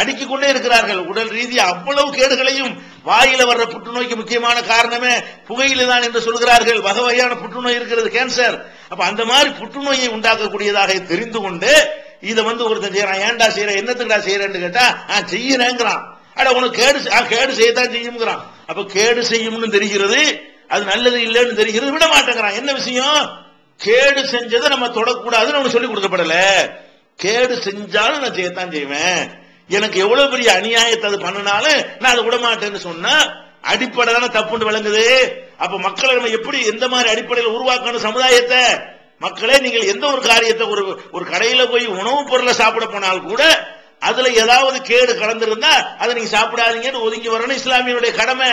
அடுக்கிக் கொண்டே இருக்கிறார்கள். உடல் ரீதியா அவ்வளவு கேடுகளையும் வாயில வர்ற புற்றுநோய்க்கு முக்கியமான காரணமே புகையில தான் என்று சொல்கிறார்கள். வகை வகையான புற்றுநோய் இருக்கிறது கேன்சர் அப்ப அந்த மாதிரி புற்றுநோயை உண்டாக்கக்கூடியதாக தெரிந்து கொண்டு இதை வந்து ஒருத்தன் செய்யறான். ஏன்டா செய்யற? என்னத்துக்குடா செய்யறேன்னு கேட்டா ஆஹ் செய்யறேங்கிறான். அட உனக்கு கேடு கேடு செய்யத்தான் செய்யுங்கிறான் அப்ப கேடு செய்யும்னு தெரிகிறது அது நல்லது இல்லைன்னு தெரிகிறது விட மாட்டேங்கிறான். என்ன விஷயம்? கேடு செஞ்சதை நம்ம தொடக்கூடாதுன்னு அவனுக்கு சொல்லி கொடுக்கப்படல. கேடு செஞ்சாலும் நான் செய்யத்தான் செய்வேன். எனக்கு எவ்வளவு பெரிய அநியாயத்தை அது பண்ணினாலும் நான் அதை விட மாட்டேன்னு சொன்னா அடிப்படை தானே தப்புன்னு விளங்குது. அப்ப மக்களை நம்ம எப்படி எந்த மாதிரி அடிப்படையில் உருவாக்கணும் சமுதாயத்தை? மக்களே நீங்கள் எந்த ஒரு காரியத்தை ஒரு ஒரு கடையில போய் உணவுப் பொருளை சாப்பிட போனால் கூட அதுல ஏதாவது கேடு கலந்திருந்தா அதை நீங்க சாப்பிடாதீங்கன்னு ஒதுங்கி வரணும் இஸ்லாமியனுடைய கடமை.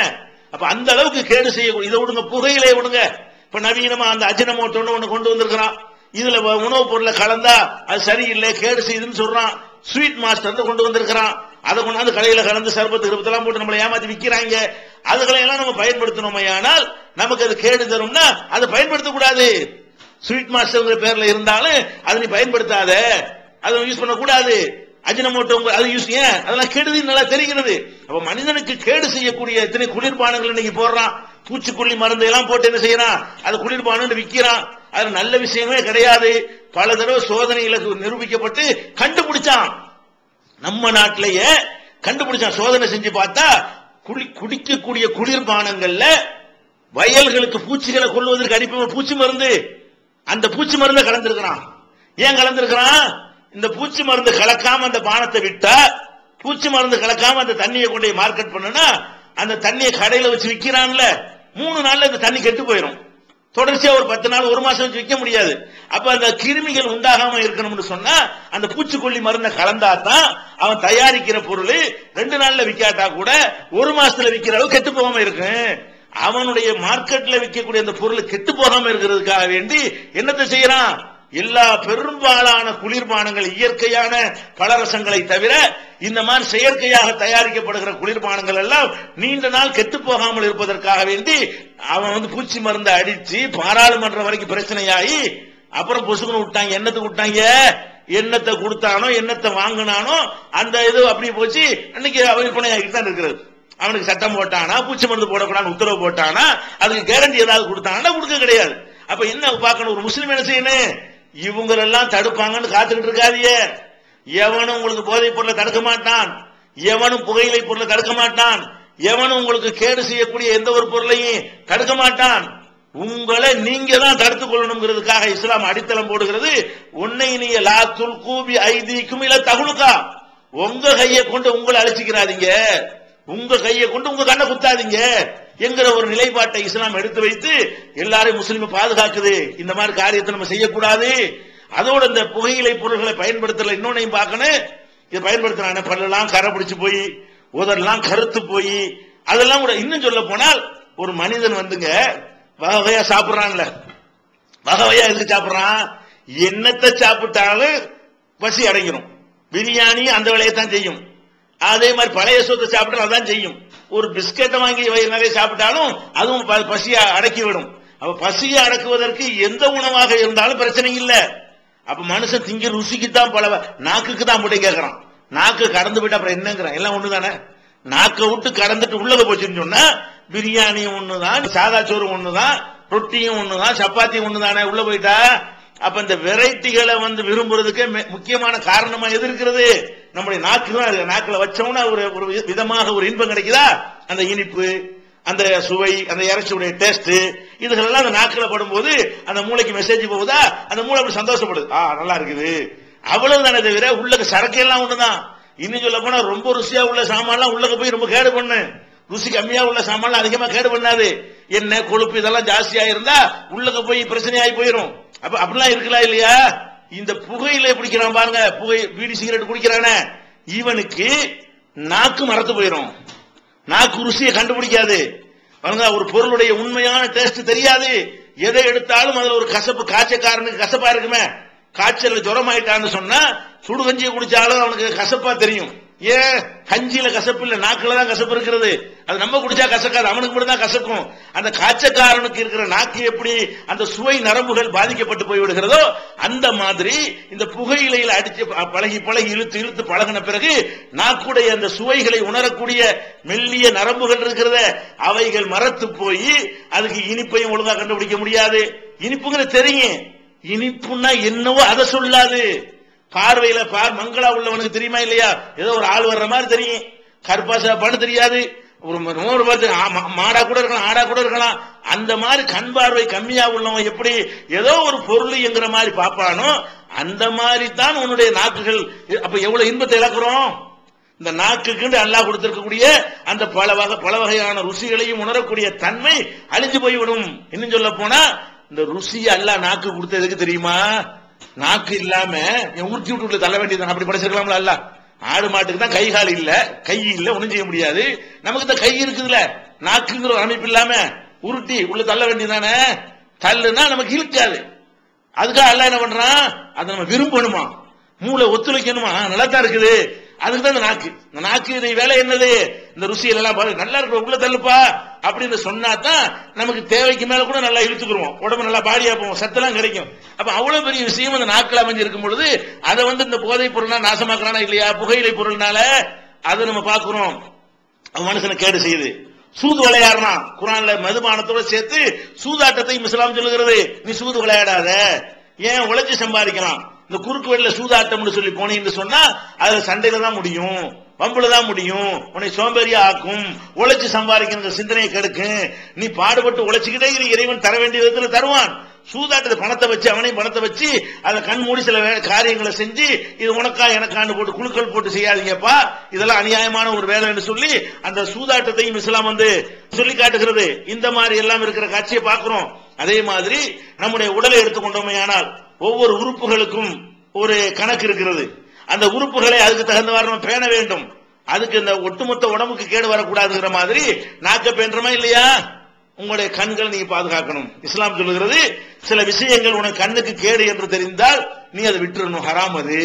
அப்ப அந்த அளவுக்கு கேடு செய்ய இதை விடுங்க புகையிலே விடுங்க. இப்ப நவீனமா அந்த அஜினமோட்டோன்னு ஒண்ணு கொண்டு வந்திருக்கிறான். இதுல உணவுப் பொருளை கலந்தா அது சரியில்லை கேடு செய்யுதுன்னு சொல்றான். ஸ்வீட் மாஸ்டர் கொண்டு வந்திருக்கிறான். அதை கொண்டாந்து கடையில கலந்து சர்பத்து கிருபத்தெல்லாம் போட்டு நம்மளை ஏமாத்தி விற்கிறாங்க அதுகளை எல்லாம் நம்ம பயன்படுத்தணுமே ஆனால் நமக்கு அது கேடு தரும்னா அதை பயன்படுத்தக்கூடாது. ஸ்வீட் மாஸ்டர் பேர்ல இருந்தாலும் அதை நீ பயன்படுத்தாத. அதை யூஸ் பண்ணக்கூடாது. அஜினமோட்டோ அது யூஸ் ஏன்? அதெல்லாம் கெடுதி நல்லா தெரிகிறது. அப்ப மனிதனுக்கு கேடு செய்யக்கூடிய எத்தனை குளிர்பானங்கள் இன்னைக்கு போடுறான். பூச்சிக்கொல்லி மருந்து எல்லாம் போட்டு என்ன செய்யறான்? அது குளிர்பானம் விற்கிறான் அது நல்ல விஷயமே கிடையாது. பல தடவை சோதனைகளுக்கு நிரூபிக்கப்பட்டு கண்டுபிடிச்சான். நம்ம நாட்டிலேயே கண்டுபிடிச்சான். சோதனை செஞ்சு பார்த்தா குளி குடிக்கக்கூடிய குளிர்பானங்கள்ல வயல்களுக்கு பூச்சிகளை கொள்வதற்கு அனுப்பி பூச்சி மருந்து. அந்த பூச்சி மருந்தை கலந்திருக்கிறான். ஏன் கலந்திருக்கிறான்? இந்த பூச்சி மருந்து கலக்காம அந்த பானத்தை விட்டா பூச்சி மருந்து கலக்காம அந்த தண்ணியை கொண்டு போய் மார்க்கெட் பண்ணுனா அந்த தண்ணியை கடையில வச்சு விற்கிறான்ல. மூணு நாள்ல இந்த தண்ணி கெட்டு போயிடும் தொடர்ச்சியா ஒரு பத்து நாள் ஒரு மாசம் வச்சு விற்க முடியாது. அப்ப அந்த கிருமிகள் உண்டாகாம இருக்கணும்னு சொன்னா அந்த பூச்சிக்கொல்லி மருந்தை கலந்தா தான் அவன் தயாரிக்கிற பொருள் ரெண்டு நாள்ல விற்காட்டா கூட ஒரு மாசத்துல விற்கிற அளவு கெட்டு போகாம இருக்கும். அவனுடைய மார்க்கெட்ல விற்கக்கூடிய அந்த பொருள் கெட்டு போகாம இருக்கிறதுக்காக வேண்டி என்னத்தை செய்யறான்? எல்லா பெரும்பாலான குளிர்பானங்கள் இயற்கையான பலரசங்களை தவிர இந்த மாதிரி செயற்கையாக தயாரிக்கப்படுகிற குளிர்பானங்கள் எல்லாம் நீண்ட நாள் கெட்டு போகாமல் இருப்பதற்காக வேண்டி அவன் வந்து பூச்சி மருந்தை அடிச்சு பாராளுமன்றம் வரைக்கும் பிரச்சனையாகி அப்புறம் பொசுக்குன்னு விட்டாங்க. என்னத்துக்கு விட்டாங்க? என்னத்தை கொடுத்தானோ என்னத்தை வாங்கினானோ அந்த இது அப்படி போச்சு. அன்னைக்கு விற்பனை ஆகிட்டு தான் இருக்கிறது அவனுக்கு சட்டம் போட்டானா பூச்சி மருந்து போடக்கூடாதுன்னு உத்தரவு போட்டானா அதுக்கு கேரண்டி ஏதாவது கொடுத்தானா கொடுக்க கிடையாது. அப்ப என்ன பார்க்கணும்? ஒரு முஸ்லீம் என்ன செய்யணும்? இவங்களெல்லாம் தடுப்பாங்கன்னு காத்துக்கிட்டு இருக்காதியே எவனும் உங்களுக்கு போதைப் பொருளை தடுக்க மாட்டான். எவனும் புகையிலை பொருளை தடுக்க மாட்டான். எவனும் உங்களுக்கு கேடு செய்யக்கூடிய எந்த ஒரு பொருளையும் தடுக்க மாட்டான். உங்களை நீங்க தான் தடுத்துக் கொள்ளணுங்கிறதுக்காக இஸ்லாம் அடித்தளம் போடுகிறது. உன்னை நீங்க லா துல்கூபி ஐதீக்கும் இல்ல தகுலுக்கா உங்க கையை கொண்டு உங்களை அழிச்சுக்கிறாதீங்க. உங்க கையை கொண்டு உங்க கண்ணை குத்தாதீங்க என்கிற ஒரு நிலைப்பாட்டை இஸ்லாம் எடுத்து வைத்து எல்லாரையும் முஸ்லீம் பாதுகாக்குது. இந்த மாதிரி காரியத்தை நம்ம செய்யக்கூடாது. அதோட இந்த புகையிலை பொருள்களை பயன்படுத்தல இன்னொன்னையும் பார்க்கணும். இதை பயன்படுத்துறாங்க பல்லெல்லாம் கரை பிடிச்சு போய் உதெல்லாம் கருத்து போய் அதெல்லாம் கூட இன்னும் சொல்ல போனால் ஒரு மனிதன் வந்துங்க வகை வகையா சாப்பிட்றான்ல. வகை வகையா எதுக்கு சாப்பிடுறான்? என்னத்தை சாப்பிட்டாலும் பசி அடைஞ்சிரும். பிரியாணி அந்த வேலையை தான் செய்யும். அதே மாதிரி பழைய சொத்தை சாப்பிட்டாலும் அதான் செய்யும். ஒரு பிஸ்கட்டை வாங்கி வயிறு நிறைய சாப்பிட்டாலும் அதுவும் ப- பசியை அடக்கி விடும் அப்ப பசியை அடக்குவதற்கு எந்த உணவாக இருந்தாலும் பிரச்சனை இல்லை. அப்ப மனுஷன் திங்க ருசிக்கு தான் பல நாக்குக்கு தான் போட்டு கேட்கறான். நாக்கு கடந்து போயிட்டு அப்புறம் என்னங்கிறான் எல்லாம் ஒண்ணுதானே? நாக்கை விட்டு கடந்துட்டு உள்ளத போச்சுன்னு சொன்னா பிரியாணியும் ஒண்ணுதான் சாதா சோறு ஒண்ணுதான் ரொட்டியும் ஒண்ணுதான் சப்பாத்தியும் ஒண்ணுதானே? உள்ள போயிட்டா? அப்ப இந்த வெரைட்டிகளை வந்து விரும்புறதுக்கு மெ- முக்கியமான காரணமா எது இருக்கிறது? நம்முடைய நாக்கு தான் இருக்கு. நாக்குல வச்சோம்னா ஒரு ஒரு விதமாக ஒரு இன்பம் கிடைக்குதா? அந்த இனிப்பு. அந்த சுவை அந்த இறைச்சியுடைய டேஸ்ட் இதுகளெல்லாம் அந்த நாக்கில் படும்போது அந்த மூளைக்கு மெசேஜ் போகுதா? அந்த மூளை அப்படி சந்தோஷப்படுது. ஆ நல்லா இருக்குது. அவ்வளவு தானே தவிர உள்ளக்கு சரக்கு எல்லாம் ஒண்ணுதான். இன்னும் சொல்ல போனா ரொம்ப ருசியா உள்ள சாமான்லாம் உள்ளக்க போய் ரொம்ப கேடு பண்ணு. ருசி கம்மியா உள்ள சாமான்லாம் அதிகமா கேடு பண்ணாது. என்ன கொழுப்பு இதெல்லாம் ஜாஸ்தியா இருந்தா உள்ளக்க போய் பிரச்சனையாகி போயிடும் அப்ப அப்படிலாம் இருக்கலாம் இல்லையா? இந்த புகையில பிடிக்கிறான் பாருங்க. புகை பீடி சிகரெட் குடிக்கிறானே. இவனுக்கு நாக்கு மறந்து போயிடும் நாக்கு ருசியை கண்டுபிடிக்காது. ஒரு பொருளுடைய உண்மையான டேஸ்ட் தெரியாது. எதை எடுத்தாலும் அதுல ஒரு கசப்பு காய்ச்சக்காரனுக்கு கசப்பா இருக்குமே. காய்ச்சல் ஜுரம் ஆயிட்டான்னு சொன்னா சுடுகஞ்சியை குடிச்சாலும் அவனுக்கு கசப்பா தெரியும். ஏன் கஞ்சியில கசப்பு இல்ல? நாக்குல தான் கசப்பு இருக்கிறது. அது நம்ம குடிச்சா கசக்காது அவனுக்கு மட்டும் தான் கசக்கும். அந்த காய்ச்சக்காரனுக்கு இருக்கிற நாக்கு எப்படி அந்த சுவை நரம்புகள் பாதிக்கப்பட்டு போய் விடுகிறதோ அந்த மாதிரி இந்த புகையிலையில் அடிச்சு பழகி பழகி இழுத்து இழுத்து பழகின பிறகு நாக்குடைய அந்த சுவைகளை உணரக்கூடிய மெல்லிய நரம்புகள் இருக்கிறத அவைகள் மரத்து போய் அதுக்கு இனிப்பையும் ஒழுங்கா கண்டுபிடிக்க முடியாது. இனிப்புங்கிற தெரியும். இனிப்புன்னா என்னவோ அதை சொல்லாது. பார்வையில பார் மங்களா உள்ளவனுக்கு தெரியுமா இல்லையா? ஏதோ ஒரு ஆள் வர்ற மாதிரி தெரியும். கற்பாசா சாப்பாடு தெரியாது. ஒரு நூறு பார்த்து மாடா கூட இருக்கலாம் ஆடா கூட இருக்கலாம். அந்த மாதிரி கண் பார்வை கம்மியா உள்ளவன் எப்படி ஏதோ ஒரு பொருள் என்கிற மாதிரி பார்ப்பானோ அந்த மாதிரி தான் உன்னுடைய நாக்குகள். அப்ப எவ்வளவு இன்பத்தை இழக்கிறோம்? இந்த நாக்குக்கு அல்லாஹ் கொடுத்திருக்கக்கூடிய அந்த பல வகை பல வகையான ருசிகளையும் உணரக்கூடிய தன்மை அழிஞ்சு போய்விடும். இன்னும் சொல்ல போனா இந்த ருசி அல்லாஹ் நாக்கு கொடுத்ததுக்கு தெரியுமா? நாக்கு இல்லாம என் உருட்டி விட்டு தள்ள வேண்டியது அப்படி படைச்சிருக்கலாம்ல அல்ல. ஆடு மாட்டுக்கு தான் கை கால் இல்ல. கை இல்ல ஒண்ணும் செய்ய முடியாது. நமக்கு தான் கை இருக்குதுல நாக்குங்கிற ஒரு அமைப்பு இல்லாம உருட்டி உள்ள தள்ள வேண்டியதானே தள்ளுனா நமக்கு இழுக்காது. அதுக்காக அல்ல என்ன பண்றான்? அதை நம்ம விரும்பணுமா? மூளை ஒத்துழைக்கணுமா? நல்லா தான் இருக்குது. அதுக்கு தான் இந்த நாக்கு. இந்த நாக்கு இது வேலை என்னது? இந்த ருசியில எல்லாம் பாரு நல்லா இருக்கும் உள்ள தள்ளுப்பா. அப்படின்னு சொன்னா தான் நமக்கு தேவைக்கு மேல கூட நல்லா இழுத்துக்குருவோம். உடம்பு நல்லா பாடியா போவோம் சத்தெல்லாம் கிடைக்கும். அப்ப அவ்வளவு பெரிய விஷயம் அந்த நாக்கில் அமைஞ்சிருக்கும் பொழுது அதை வந்து இந்த போதைப் பொருள்னா நாசமாக்குறானா இல்லையா? புகையிலை பொருள்னால அதை நம்ம பார்க்கிறோம். மனுஷனை கேடு செய்யுது. சூது விளையாடுறான். குரான்ல மதுபானத்தோட சேர்த்து சூதாட்டத்தை இஸ்லாம் சொல்லுகிறது. நீ சூது விளையாடாத. ஏன் உழைச்சி சம்பாதிக்கலாம்? இந்த குறுக்கு வழியில சூதாட்டம்னு சொல்லி போனீங்கன்னு சொன்னா அதுல சண்டையில தான் முடியும். வம்புல தான் முடியும். உன்னை சோம்பேறியா ஆக்கும். உழைச்சு சம்பாதிக்கிற சிந்தனையை கெடுக்கும் நீ பாடுபட்டு உழைச்சுக்கிட்டே இறைவன் தர வேண்டிய விதத்துல தருவான். சூதாட்டத்தை பணத்தை வச்சு அவனையும் பணத்தை வச்சு அதை கண் மூடி சில காரியங்களை செஞ்சு இது உனக்கா எனக்காண்டு போட்டு குழுக்கள் போட்டு செய்யாதீங்கப்பா. இதெல்லாம் அநியாயமான ஒரு வேலைன்னு சொல்லி அந்த சூதாட்டத்தையும் இஸ்லாம் வந்து சொல்லி காட்டுகிறது. இந்த மாதிரி எல்லாம் இருக்கிற காட்சியை பார்க்கிறோம். அதே மாதிரி நம்முடைய உடலை எடுத்துக்கொண்டோமே ஆனால் ஒவ்வொரு உறுப்புகளுக்கும் ஒரு கணக்கு இருக்கிறது. அந்த உறுப்புகளை அதுக்கு தகுந்தவாறு நம்ம பேண வேண்டும். அதுக்கு இந்த ஒட்டுமொத்த உடம்புக்கு கேடு வரக்கூடாதுங்கிற மாதிரி நாக்க பேன்றமா இல்லையா? உங்களுடைய கண்களை நீங்க பாதுகாக்கணும். இஸ்லாம் சொல்லுகிறது சில விஷயங்கள் உனக்கு கண்ணுக்கு கேடு என்று தெரிந்தால் நீ அதை விட்டுறணும். ஹராம் அது.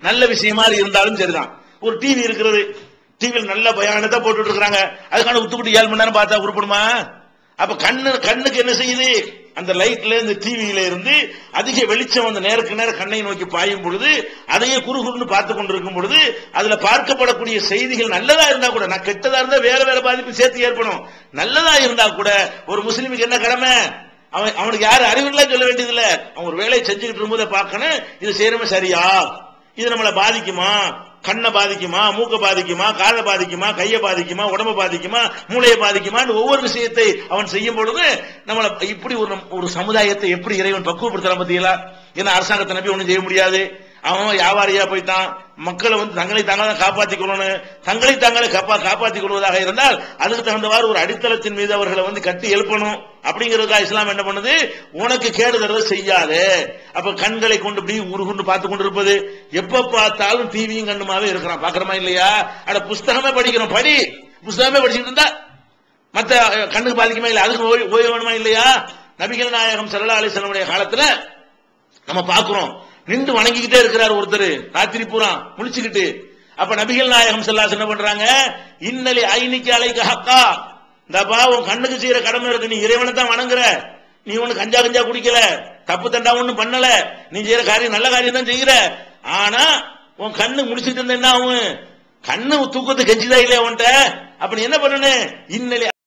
நல்ல விஷயமா இருந்தாலும் சரிதான். ஒரு டிவி இருக்கிறது. டிவியில் நல்ல பயானத்தை போட்டுட்டு இருக்கிறாங்க. அதுக்கான உத்துக்குட்டி ஏழு மணி நேரம் பார்த்தா உருப்படுமா? அப்ப கண்ணு கண்ணுக்கு என்ன செய்யுது? அந்த லைட்ல இந்த டிவியில இருந்து அதிக வெளிச்சம் அந்த நேருக்கு நேரம் கண்ணை நோக்கி பாயும் பொழுது அதையே குறுகுறுன்னு பார்த்து கொண்டிருக்கும் பொழுது அதுல பார்க்கப்படக்கூடிய செய்திகள் நல்லதா இருந்தா கூட நான் கெட்டதா இருந்தா வேற வேற பாதிப்பு சேர்த்து ஏற்படும். நல்லதா இருந்தா கூட ஒரு முஸ்லீமுக்கு என்ன கடமை? அவன் அவனுக்கு யாரும் அறிவுலாம் சொல்ல வேண்டியதில்ல. அவன் ஒரு வேலையை செஞ்சுக்கிட்டு இருக்கும்போது பார்க்கணும் இது செய்யறமே சரியா? இது நம்மளை பாதிக்குமா? கண்ணை பாதிக்குமா மூக்க பாதிக்குமா காதை பாதிக்குமா கையை பாதிக்குமா உடம்ப பாதிக்குமா மூளையை பாதிக்குமான்னு ஒவ்வொரு விஷயத்தை அவன் செய்யும் பொழுது நம்மளை இப்படி ஒரு ஒரு சமுதாயத்தை எப்படி இறைவன் பக்குவப்படுத்தலாம் பத்தியலா ஏன்னா அரசாங்கத்தை நம்பி ஒன்றும் செய்ய முடியாது. அவன் வியாபாரியா போயிட்டான். மக்களை வந்து தங்களை தாங்களே காப்பாற்றிக் கொள்ளணும் தங்களை தாங்களே காப்பா காப்பாற்றிக் கொள்வதாக இருந்தால் அதுக்கு தகுந்தவாறு ஒரு அடித்தளத்தின் மீது அவர்களை வந்து கட்டி எழுப்பணும். அப்படிங்கிறதுக்கா இஸ்லாம் என்ன பண்ணுது? உனக்கு கேடு தரத செய்யாதே. அப்ப கண்களை கொண்டு இப்படி உருகுண்டு பார்த்து கொண்டு இருப்பது எப்ப பார்த்தாலும் டிவியும் கண்ணுமாவே இருக்கிறான். பாக்குறமா இல்லையா? அட புஸ்தகமே படிக்கணும். படி. புஸ்தகமே படிச்சுட்டு இருந்தா மத்த கண்ணுக்கு பாதிக்குமா இல்லை அதுக்கு ஓய்வு வேணுமா இல்லையா? நபிகள் நாயகம் சல்லா அலிஸ்லமுடைய காலத்துல நம்ம பாக்குறோம் நின்று வணங்கிக்கிட்டே இருக்கிறார் ஒருத்தர். ராத்திரி பூரா முடிச்சுக்கிட்டு அப்ப நபிகள் நாயகம் செல்லாஸ் என்ன பண்றாங்க? இன்னலி ஐனிக்கு அலைக்கு ஹக்கா. இந்த உன் கண்ணுக்கு செய்யற கடமை இருக்கு. நீ இறைவனை தான் வணங்குற. நீ ஒண்ணு கஞ்சா கஞ்சா குடிக்கல. தப்பு தண்டா ஒண்ணும் பண்ணல. நீ செய்யற காரியம் நல்ல காரியம் தான் செய்யற ஆனா உன் கண்ணு முடிச்சிட்டு இருந்த என்ன ஆகும்? கண்ணு தூக்கத்தை கெஞ்சுதா இல்லையா உன்ட்ட அப்ப நீ என்ன பண்ணனு? இன்னலி